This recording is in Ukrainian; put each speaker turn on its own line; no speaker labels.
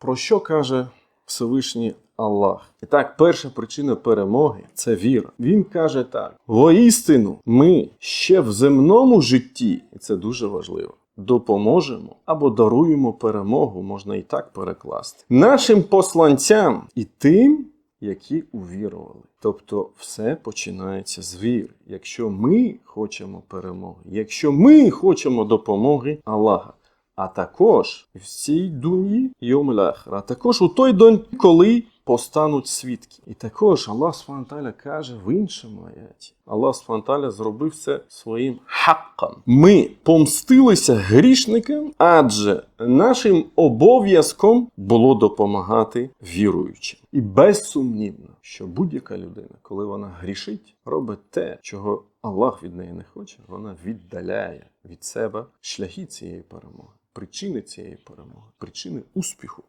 Про що каже Всевишній Аллах? І так, перша причина перемоги це віра. Він каже так: воістину, ми ще в земному житті, і це дуже важливо. Допоможемо або даруємо перемогу, можна і так перекласти, нашим посланцям і тим, які увірували. Тобто все починається з віри. Якщо ми хочемо перемоги, якщо ми хочемо допомоги Аллаха, а також в цій дуні йомляхр, а також у той день, коли постануть свідки. І також Аллах Субтитрувальний каже в іншому аяті. Аллах Субтитрувальний зробив це своїм хакком. Ми помстилися грішникам, адже нашим обов'язком було допомагати віруючим. І безсумнівно, що будь-яка людина, коли вона грішить, робить те, чого Аллах від неї не хоче, вона віддаляє від себе шляхи цієї перемоги, причини цієї перемоги, причини успіху.